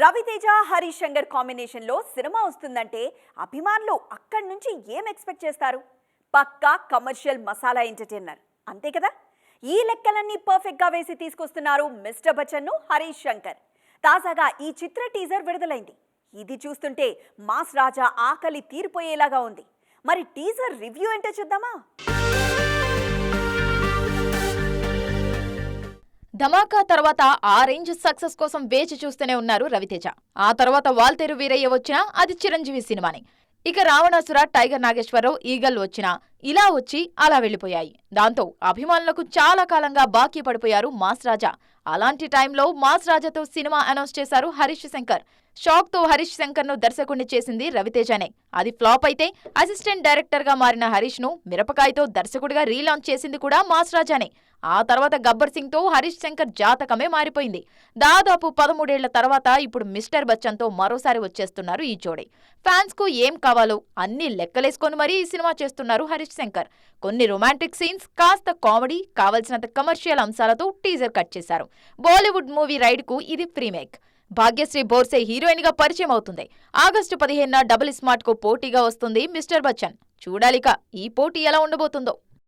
రవితేజ హరీష్ శంకర్ కాంబినేషన్లో సినిమా వస్తుందంటే అభిమానులు అక్కడి నుంచి ఏం ఎక్స్పెక్ట్ చేస్తారు? Pakka commercial masala entertainer. అంతే కదా? ఈ లెక్కలన్నీ పర్ఫెక్ట్గా వేసి తీసుకొస్తున్నారు మిస్టర్ బచ్చన్ను హరీష్ శంకర్ తాజాగా ఈ చిత్ర టీజర్ విడుదలైంది. ఇది చూస్తుంటే మాస్ రాజా ఆకలి తీరిపోయేలాగా ఉంది. మరి టీజర్ రివ్యూ ఏంటో చూద్దామా? ధమాకా తర్వాత ఆ రేంజ్ సక్సెస్ కోసం వేచి చూస్తూనే ఉన్నారు రవితేజ. ఆ తర్వాత వాల్తేరు వీరయ్య వచ్చినా అది చిరంజీవి సినిమాని. ఇక రావణాసుర టైగర్ నాగేశ్వరరావు ఈగల్ వచ్చినా ఇలా వచ్చి అలా వెళ్ళిపోయాయి. దాంతో అభిమానులకు చాలా కాలంగా బాకీ పడిపోయారు మాస్ రాజా. అలాంటి టైంలో మాస్ రాజాతో సినిమా అనౌన్స్ చేశారు హరీష్ శంకర్. షాక్తో హరీష్ శంకర్ను దర్శకుణ్ణి చేసింది రవితేజనే. అది ఫ్లాప్ అయితే అసిస్టెంట్ డైరెక్టర్గా మారిన హరీష్ను మిరపకాయతో దర్శకుడిగా రీలాంచ్ చేసింది కూడా మాస్ రాజానే. ఆ తర్వాత గబ్బర్ సింగ్తో హరీష్ శంకర్ జాతకమే మారిపోయింది. దాదాపు పదమూడేళ్ళ తర్వాత ఇప్పుడు మిస్టర్ బచ్చన్తో మరోసారి వచ్చేస్తున్నారు ఈ జోడి. ఫ్యాన్స్కు ఏం కావాలో అన్ని లెక్కలేసుకొని మరీ ఈ సినిమా చేస్తున్నారు హరీష్ శంకర్. కొన్ని రొమాంటిక్ సీన్స్ కాస్త కామెడీ కావలసినంత కమర్షియల్ అంశాలతో టీజర్ కట్ చేశారు. బాలీవుడ్ మూవీ రైడ్కు ఇది ప్రీమేక్ భాగ్యశ్రీ బోర్సే హీరోయిన్గా పరిచయం అవుతుంది. ఆగస్టు పదిహేనున డబుల్ స్మార్ట్కు పోటీగా వస్తుంది మిస్టర్ బచ్చన్. చూడాలిక ఈ పోటీ ఎలా ఉండబోతుందో.